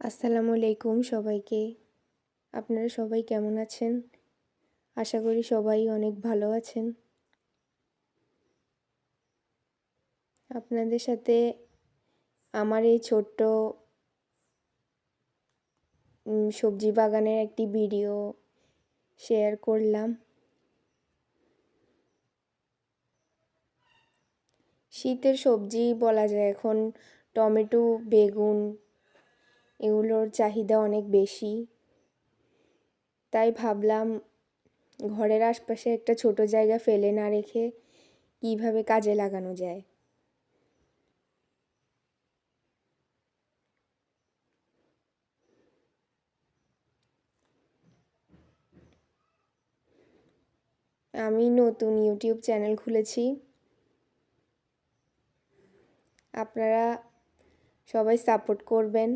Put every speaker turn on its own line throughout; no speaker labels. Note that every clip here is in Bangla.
আসসালামু আলাইকুম সবাইকে। আপনারা সবাই কেমন আছেন? আশা করি সবাই অনেক ভালো আছেন। আপনাদের সাথে আমার এই ছোট্ট সবজি বাগানের একটি ভিডিও শেয়ার করলাম। শীতের সবজি বলা যায় এখন টমেটো, বেগুন এগুলোর চাহিদা অনেক বেশি। তাই ভাবলাম ঘরের আশপাশে একটা ছোট জায়গা ফেলে না রেখে কীভাবে কাজে লাগানো যায়? আমি নতুন ইউটিউব চ্যানেল খুলেছি। আপনারা সবাই সাপোর্ট করবেন।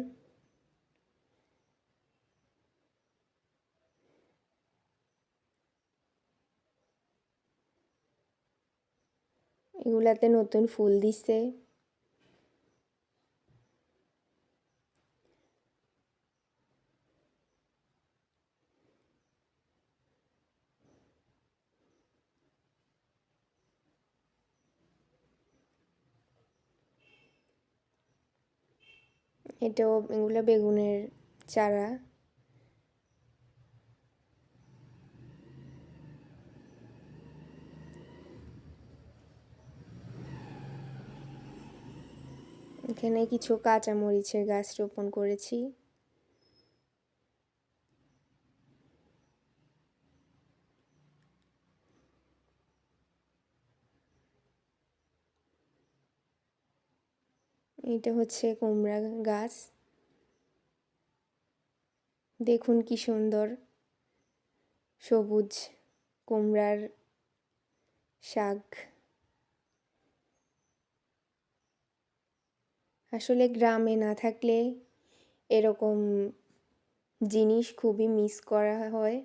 এগুলাতে নতুন ফুল দিছে। এটাও এগুলো বেগুনের চারা। এখানে কিছু কাঁচা মরিচের গাছ রোপণ করেছি। এটা হচ্ছে কুমড়া গাছ। দেখুন কি সুন্দর সবুজ কুমড়ার শাক। আসলে গ্রামে না থাকলে এরকম জিনিস খুবই মিস করা হয়।